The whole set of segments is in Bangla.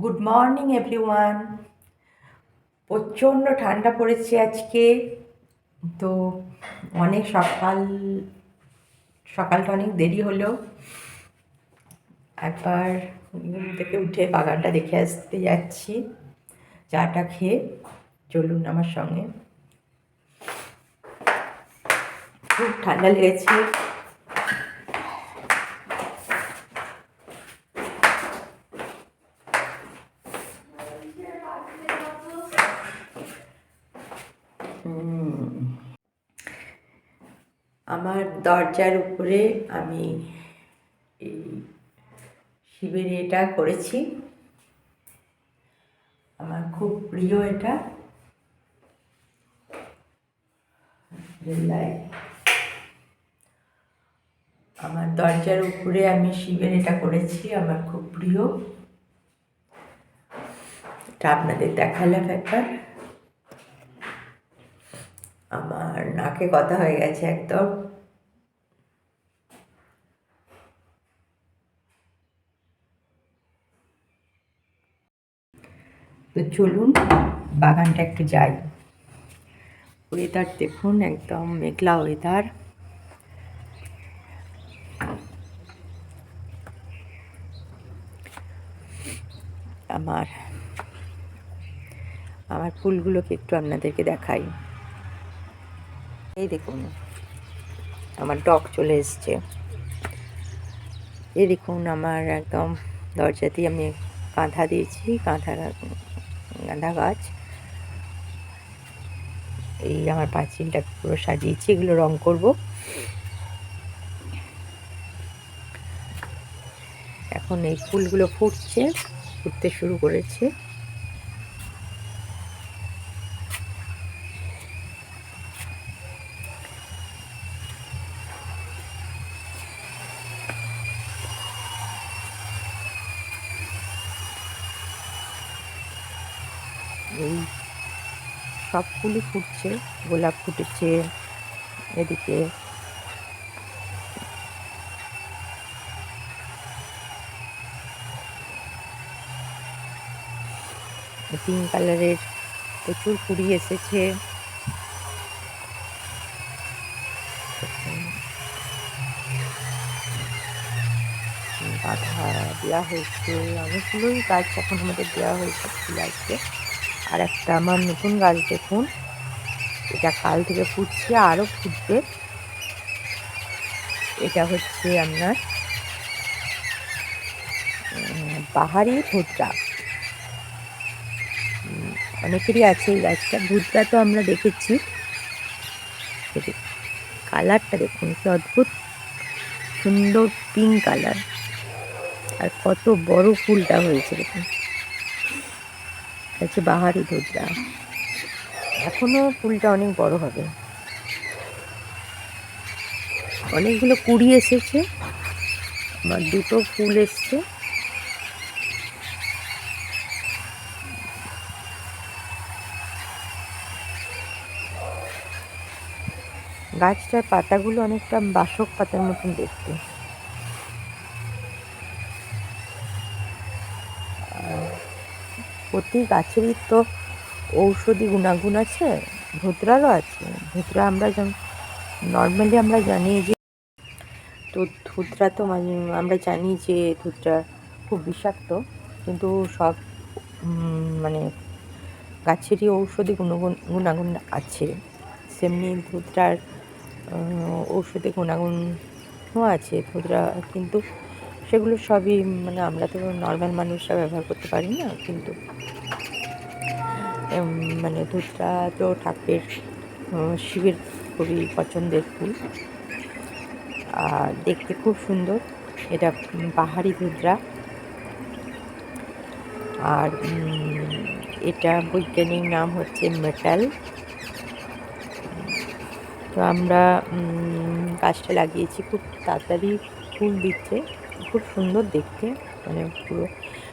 গুড মর্নিং এভরিওয়ান প্রচণ্ড ঠান্ডা পড়েছে আজকে। তো অনেক সকাল, সকালটা অনেক দেরি হলো। একবার ঘুম থেকে উঠে বাগানটা দেখে আসতে যাচ্ছি। চাটা খেয়ে চলুন আমার সঙ্গে। খুব ঠান্ডা লেগেছে। আমার দরজার উপরে আমি শিবের এটা করেছি। আমার খুব প্রিয় এটা। আমার দরজার উপরে আমি শিবের এটা করেছি, আমার খুব প্রিয়। এটা আপনাদের দেখালাম একবার। আমার নাকে কথা হয়ে গেছে একদম। তো চলুন, বাগানটা একটু যাই। ওয়েদার দেখুন, একদম মেঘলা ওয়েদার আমার আমার ফুলগুলোকে একটু আপনাদেরকে দেখাই। এই দেখুন, আমার ডগ চলে এসছে। এই দেখুন, আমার একদম দরজাতেই আমি কাঁথা দিয়েছি কাঁথা গাঁদা গাছ। এই আমার পাঁচিলটা পুরো সাজিয়েছি, এগুলো রং করব। এখন এই ফুলগুলো ফুটছে, ফুটতে শুরু করেছে। এই সব ফুলই ফুটছে, গোলাপ ফুটেছে এদিকে। পিঙ্ক কালারের প্রচুর কুড়ি এসেছে। বাধা দেওয়া হয়েছে। অনেকগুলোই গাছ এখন আমাদের দেওয়া হয়েছে, ফুল আসবে আর একটা আমার নতুন গাছ দেখুন। এটা কাল থেকে ফুটছে আরও ফুটবে। এটা হচ্ছে আপনার পাহাড়ি ভুট্টা। অনেকেরই আছে এই গাছটা। ভুট্টা তো আমরা দেখেছি। কালারটা দেখুন, কি অদ্ভুত। সুন্দর পিঙ্ক কালার আর কত বড় ফুলটা হয়েছে দেখুন। হচ্ছে বাহারি ধুতরা এখনও ফুলটা অনেক বড় হবে। অনেকগুলো কুড়ি এসেছে। আমার দুটো ফুল এসছে। গাছটার পাতাগুলো অনেকটা বাসক পাতার মতন দেখতে। প্রতি গাছেরই তো ঔষধি গুণাগুণ আছে ধুতরারও আছে। ধুতরা আমরা যেমন নর্মালি আমরা জানি যে, তো ধুতরা তো মানে আমরা জানি যে ধুতরা খুব বিষাক্ত, কিন্তু সব মানে গাছেরই ঔষধি গুণগুণ, গুণাগুণ আছে। সেমনি ধুতরার ঔষধি গুণাগুণও আছে ধুতরা কিন্তু সেগুলো সবই মানে আমরা তো নর্মাল মানুষরা ব্যবহার করতে পারি না, কিন্তু মানে ধুতরা তো ঠাকুরের শিবের খুবই পছন্দের ফুল। আর দেখতে খুব সুন্দর, এটা পাহাড়ি ধুতরা আর এটা বৈজ্ঞানিক নাম হচ্ছে মেটাল। তো আমরা গাছটা লাগিয়েছি, খুব তাড়াতাড়ি ফুল দিচ্ছে। খুব সুন্দর দেখতে। মানে পুরো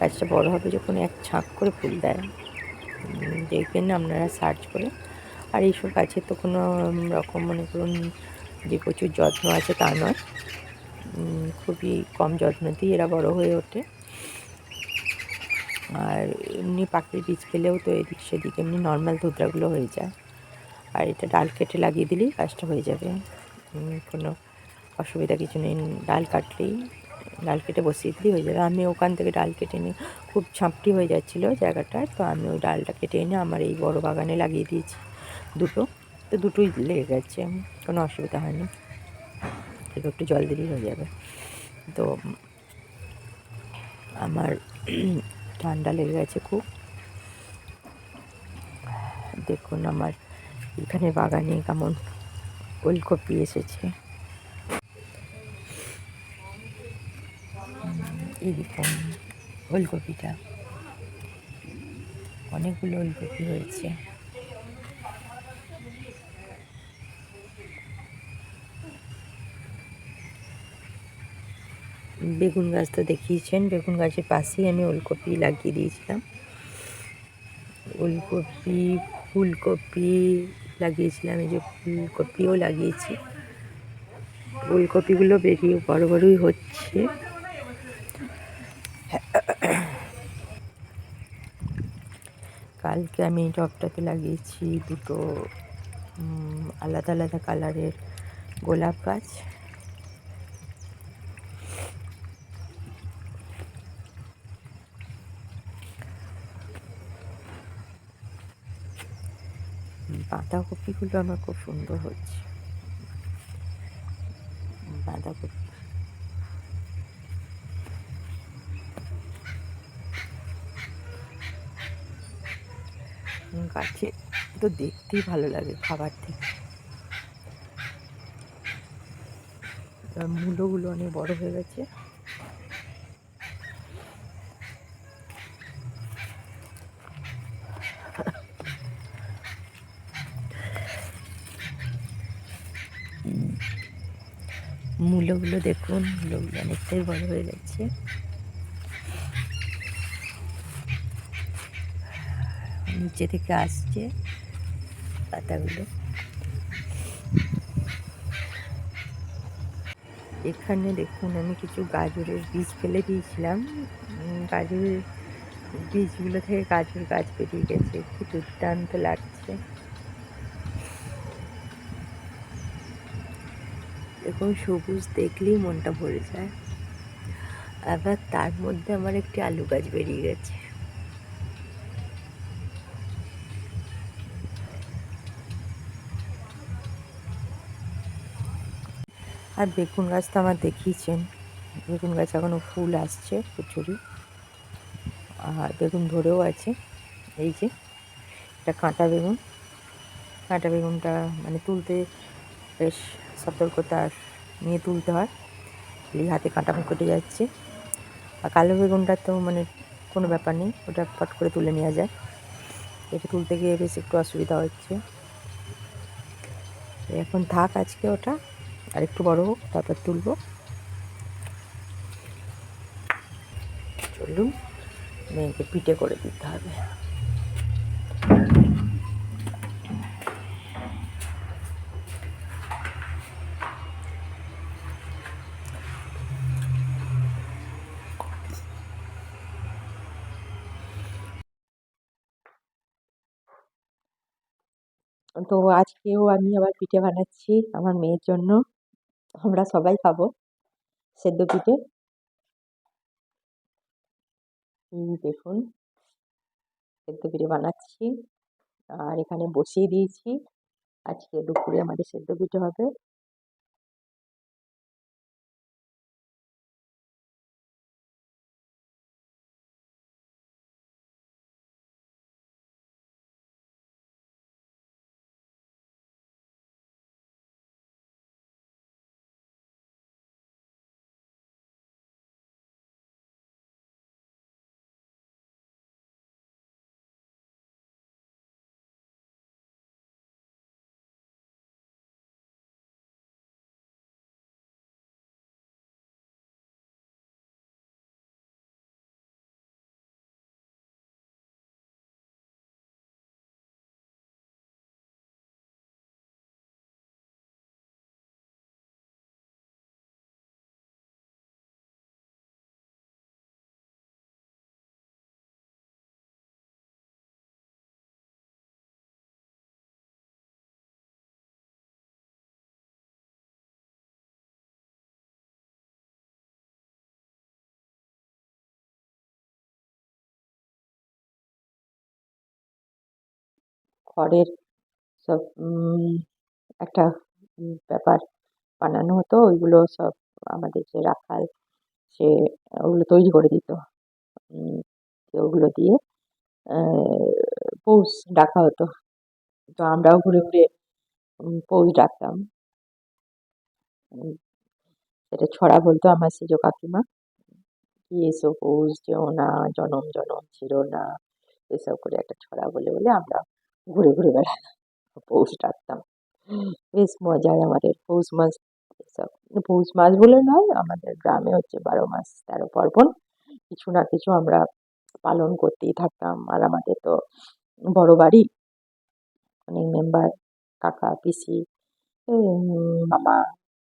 গাছটা বড় হবে যখন এক ছাঁক করে ফুল দেয়। দেখবেন আপনারা সার্চ করে। আর এইসব গাছের তো কোনো রকম মনে করুন যে প্রচুর যত্ন আছে তা নয়। খুবই কম যত্নতেই এরা বড় হয়ে ওঠে। আর এমনি পাখির বীজ ফেলেও তো এদিক সেদিক এমনি নর্মাল ধুতরাগুলো হয়ে যায়। আর এটা ডাল কেটে লাগিয়ে দিলেই কাজটা হয়ে যাবে। কোনো অসুবিধা কিছু নেই। ডাল কাটলেই ডাল কেটে বসিয়ে দিলেই হয়ে যাবে। আমি ওখান থেকে ডাল কেটে নিয়ে খুব ছাঁপটি হয়ে যাচ্ছিল জায়গাটা, তো আমি ওই ডালটা কেটে এনে আমার এই বড় বাগানে লাগিয়ে দিয়েছি দুটো। তো দুটোই লেগে গেছে, কোনো অসুবিধা হয়নি। একটু জল দিলেই হয়ে যাবে। তো আমার ঠান্ডা লেগে গেছে খুব। দেখুন আমার এখানে বাগানে কেমন ওলকপি এসেছে। দেখুন, ওলকপিটা। অনেকগুলো ওলকপি হয়েছে। বেগুন গাছ তো দেখিয়েছেন, বেগুন গাছের পাশেই আমি ওলকপি লাগিয়ে দিয়েছিলাম। ওলকপি, ফুলকপি লাগিয়েছিলাম, এই যে ফুলকপিও লাগিয়েছি। ওলকপিগুলো বেরিয়ে বড় বড়ই হচ্ছে। কালকে আমি টপটাতে লাগিয়েছি দুটো আলাদা আলাদা কালারের গোলাপ গাছ। বাঁধাকপিগুলো আমার খুব সুন্দর হচ্ছে। বাঁধাকপি গাছে তো দেখতেই ভালো লাগে খাবার থেকে। মূলগুলো অনেক বড় হয়ে গেছে। মূলগুলো দেখুন মূলগুলো অনেকটাই বড় হয়ে গেছে। নিচে থেকে আসছে পাতাগুলো। এখানে দেখুন আমি কিছু গাজরের বীজ ফেলে দিয়েছিলাম। গাজরের বীজগুলো থেকে গাজর গাছ বেরিয়ে গেছে। কি দুর্দান্ত লাগছে। দেখুন, সবুজ দেখলেই মনটা ভরে যায়। আবার তার মধ্যে আমার একটি আলু গাছ বেরিয়ে গেছে। আর বেগুন গাছ তো আমার দেখিয়েছেন। বেগুন গাছ এখনও ফুল আসছে প্রচুরই আর বেগুন ধরেও আছে। এই যে, এটা কাঁটা বেগুন। কাঁটা বেগুনটা মানে তুলতে বেশ সতর্কতা নিয়ে তুলতে হয়। হাতে কাঁটা কেটে যাচ্ছে। আর কালো বেগুনটা তো মানে কোনো ব্যাপার নেই, ওটা ফট করে তুলে নেওয়া যায়। এটা তুলতে গিয়ে বেশ একটু অসুবিধা হচ্ছে। এখন থাক আজকে ওটা। আর একটু বড় হোক, তারপর তুলবো। চলুন, মেয়েকে পিঠে করে দিতে হবে। তো আজকেও আমি আবার পিঠে বানাচ্ছি আমার মেয়ের জন্য। আমরা সবাই খাব সেদ্ধ পিঠে। দেখুন, সেদ্ধ পিঠে বানাচ্ছি। আর এখানে বসিয়ে দিয়েছি। আজকে দুপুরে আমাদের সেদ্ধ পিঠে হবে। খড়ের সব একটা ব্যাপার বানানো হতো। ওইগুলো সব আমাদের যে রাখাল, সে, ওগুলো তৈরি করে দিত। ওগুলো দিয়ে পৌষ ডাকা হতো। তো আমরাও ঘুরে ঘুরে পৌষ ডাকতাম। সেটা ছড়া বলতো আমার সেজ কাকিমা। কি এসো পৌষ, যেও না, জনম জনম, ছিল না, এসব করে একটা ছড়া বলে বলে আমরা ঘুরে ঘুরে বেড়াতাম পৌষ ডাকতাম বেশ মজার আমাদের পৌষ মাস। এসব পৌষ মাস বলে নয়, আমাদের গ্রামে হচ্ছে বারো মাস তেরো পার্বণ। কিছু না কিছু আমরা পালন করতেই থাকতাম। আর আমাদের তো বড় বাড়ি। অনেক মেম্বার কাকা, পিসি মামা,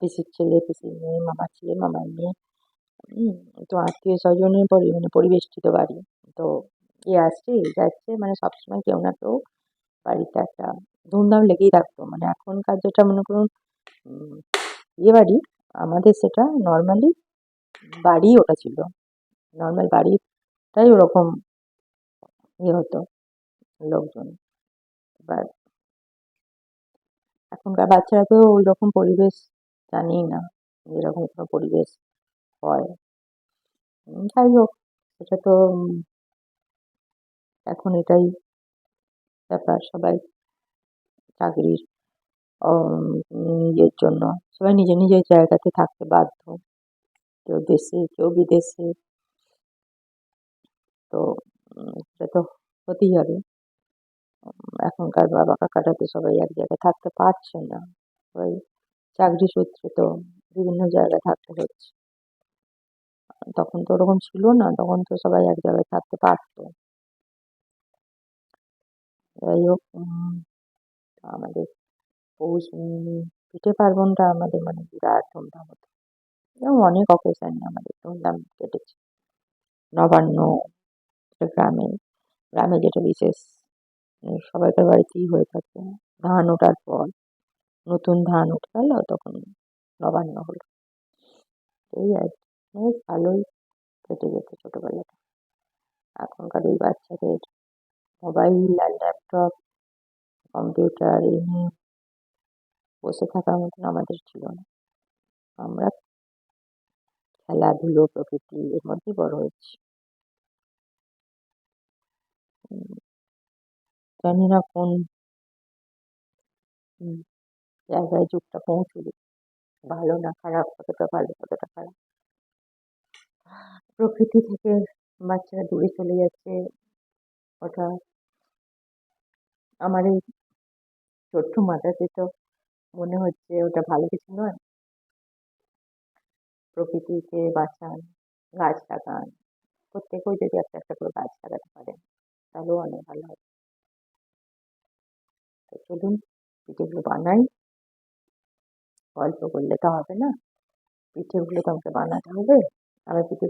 পিসির ছেলে, পিসির মেয়ে, মামার ছেলে, মামার মেয়ে। তো আত্মীয় স্বজনের পরি মানে পরিবেষ্টিত বাড়ি। তো এ আসছে এ যাচ্ছে মানে সবসময় কেউ না কেউ বাড়িতে একটা ধুমধাম লেগেই থাকতো। মানে এখনকার যেটা মনে করুন ইয়ে বাড়ি, আমাদের সেটা নর্মালি বাড়ি ওটা ছিল। নর্মাল বাড়িটাই ওরকম ইয়ে হতো লোকজন। এবার এখনকার বাচ্চারা তো ওই রকম পরিবেশ জানেই না এরকম কোনো পরিবেশ হয়। যাই হোক, সেটা তো এখন এটাই ব্যাপার সবাই চাকরির ইয়ের জন্য সবাই নিজের নিজের জায়গাতে থাকতে বাধ্য। কেউ দেশে, কেউ বিদেশে। তো সেটা তো হতেই হবে। এখনকার বাবা কাকারা তো সবাই এক জায়গায় থাকতে পারছে না। সবাই চাকরি সূত্রে তো বিভিন্ন জায়গায় থাকতে হচ্ছে। তখন তো ওরকম ছিল না, তখন তো সবাই এক জায়গায় থাকতে পারতো। যাই হোক আমাদের পৌষ পিঠে পার্বণটা আমাদের মানে বিরাট ধুমধাম হতো। এবং অনেক অকেশানে আমাদের ধুমধাম কেটেছে। নবান্ন গ্রামে গ্রামে যেটা বিশেষ সবাইকার বাড়িতেই হয়ে থাকে। ধান ওঠার পর, নতুন ধান উঠে গেল তখন নবান্ন হলো। এই আর কি। বেশ ভালোই কেটে যেত ছোটোবেলাটা। এখনকার এই বাচ্চাদের মোবাইল আর ল্যাপটপ কম্পিউটার এই নিয়ে বসে থাকার মতন আমাদের ছিল না। আমরা খেলাধুলো প্রকৃতি এর মধ্যেই বড় হয়েছি। জানি না কোন জায়গায় যুগটা পৌঁছবে ভালো না খারাপ, কতটা ভালো, কতটা খারাপ। প্রকৃতি থেকে বাচ্চারা দূরে চলে যাচ্ছে। ওটা আমার এই ছোট্ট মাথাতে তো মনে হচ্ছে ওটা ভালো কিছু নয়। প্রকৃতিকে বাঁচান, গাছ লাগান। প্রত্যেকেও যদি একটা একটা করে গাছ লাগাতে পারেন, তাহলেও অনেক ভালো হয় তো চলুন, পিঠেগুলো বানাই। গল্প করলে তো হবে না। পিঠেগুলো তো আমাকে বানাতে হবে। আমি পিঠে